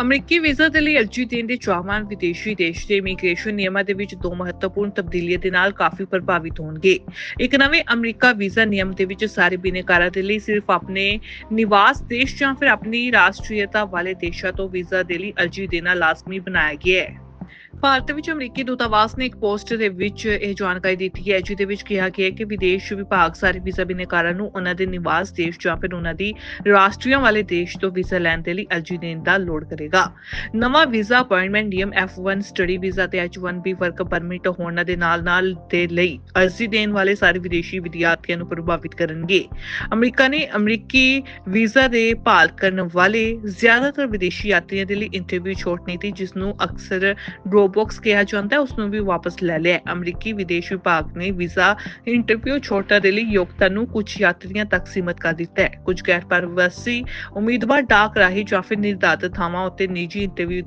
ਅਮਰੀਕੀ ਵੀਜ਼ਾ ਦੇ ਲਈ ਅਰਜ਼ੀ ਦੇਣ ਦੇ ਚਾਹਵਾਨ ਵਿਦੇਸ਼ੀ ਦੇਸ਼ ਦੇ ਇਮੀਗ੍ਰੇਸ਼ਨ ਨਿਯਮਾਂ ਦੇ ਵਿੱਚ ਦੋ ਮਹੱਤਵਪੂਰਨ ਤਬਦੀਲੀਆਂ ਦੇ ਨਾਲ ਕਾਫੀ ਪ੍ਰਭਾਵਿਤ ਹੋਣਗੇ। ਇੱਕ ਨਵੇਂ ਅਮਰੀਕਾ ਵੀਜ਼ਾ ਨਿਯਮ ਦੇ ਵਿੱਚ ਸਾਰੇ ਬਿਨੇਕਾਰਾਂ ਦੇ ਲਈ ਸਿਰਫ ਆਪਣੇ ਨਿਵਾਸ ਦੇਸ਼ ਜਾਂ ਫਿਰ ਆਪਣੀ ਰਾਸ਼ਟਰੀਅਤਾ ਵਾਲੇ ਦੇਸ਼ਾਂ ਤੋਂ ਵੀਜ਼ਾ ਦੇ ਲਈ ਅਰਜ਼ੀ ਦੇਣਾ ਲਾਜ਼ਮੀ ਬਣਾਇਆ ਗਿਆ ਹੈ। ਭਾਰਤ ਵਿੱਚ ਅਮਰੀਕੀ ਦੂਤਾਵਾਸ ਨੇ ਇੱਕ ਪੋਸਟ ਦੇ ਵਿੱਚ ਇਹ ਜਾਣਕਾਰੀ ਦਿੱਤੀ ਹੈ, ਜਿਹਦੇ ਵਿੱਚ ਕਿਹਾ ਗਿਆ ਹੈ ਕਿ ਵਿਦੇਸ਼ ਵਿਭਾਗ ਸਾਰੇ ਵੀਜ਼ਾ ਬਿਨੇਕਾਰਾਂ ਨੂੰ ਉਹਨਾਂ ਦੇ ਨਿਵਾਸ ਦੇਸ਼ ਜਾਂ ਫਿਰ ਉਹਨਾਂ ਦੀ ਰਾਸ਼ਟਰੀਆਂ ਵਾਲੇ ਦੇਸ਼ ਤੋਂ ਵੀਜ਼ਾ ਲੈਣ ਦੇ ਲਈ ਅਰਜ਼ੀ ਦੇਣ ਦਾ ਲੋੜ ਕਰੇਗਾ। ਨਵਾਂ ਵੀਜ਼ਾ ਅਪਾਇੰਟਮੈਂਟ ਨਿਯਮ F1 ਸਟੱਡੀ ਵੀਜ਼ਾ ਤੇ H1B ਵਰਕ ਪਰਮਿਟ ਹੋਣ ਦੇ ਨਾਲ-ਨਾਲ ਦੇ ਲਈ ਅਰਜ਼ੀ ਦੇਣ ਵਾਲੇ ਸਾਰੇ ਵਿਦੇਸ਼ੀ ਵਿਦਿਆਰਥੀਆਂ ਨੂੰ ਪ੍ਰਭਾਵਿਤ ਕਰਨਗੇ। ਅਮਰੀਕਾ ਨੇ ਅਮਰੀਕੀ ਵੀਜ਼ਾ ਦੇ ਭਾਲ ਕਰਨ ਵਾਲੇ ਜ਼ਿਆਦਾਤਰ ਵਿਦੇਸ਼ੀ ਯਾਤਰੀਆਂ ਦੇ ਲਈ ਇੰਟਰਵਿਊ ਛੋਟ ਨੀਤੀ ਜਿਸ ਨੂੰ ਅਕਸਰ ਡ੍ਰੋਪਬਾਕਸ ਕਿਹਾ ਜਾਂਦਾ ਹੈ ਉਸ ਨੂੰ ਵੀ ਵਾਪਸ ਲੈ ਲਿਆ ਅਮਰੀਕੀ ਵਿਦੇਸ਼ ਵਿਭਾਗ ਨੇ ਵੀਜ਼ਾ ਇੰਟਰਵਿਊ ਛੋਟਾ ਦੇ ਲਈ ਯੋਗਤਾ ਨੂੰ ਕੁਝ ਯਾਤਰੀਆਂ ਤੱਕ ਸੀਮਤ ਕਰ ਦਿੱਤਾ ਹੈ। ਕੁਝ ਗੈਰ ਪ੍ਰਵਾਸੀ ਉਮੀਦਵਾਰ ਡਾਕ ਰਾਹੀਂ ਜਾਂ ਫਿਰ ਨਿਰਧਾਰਤ ਥਾਵਾਂ ਉੱਤੇ ਨਿੱਜੀ ਇੰਟਰਵਿਊ ਦੇ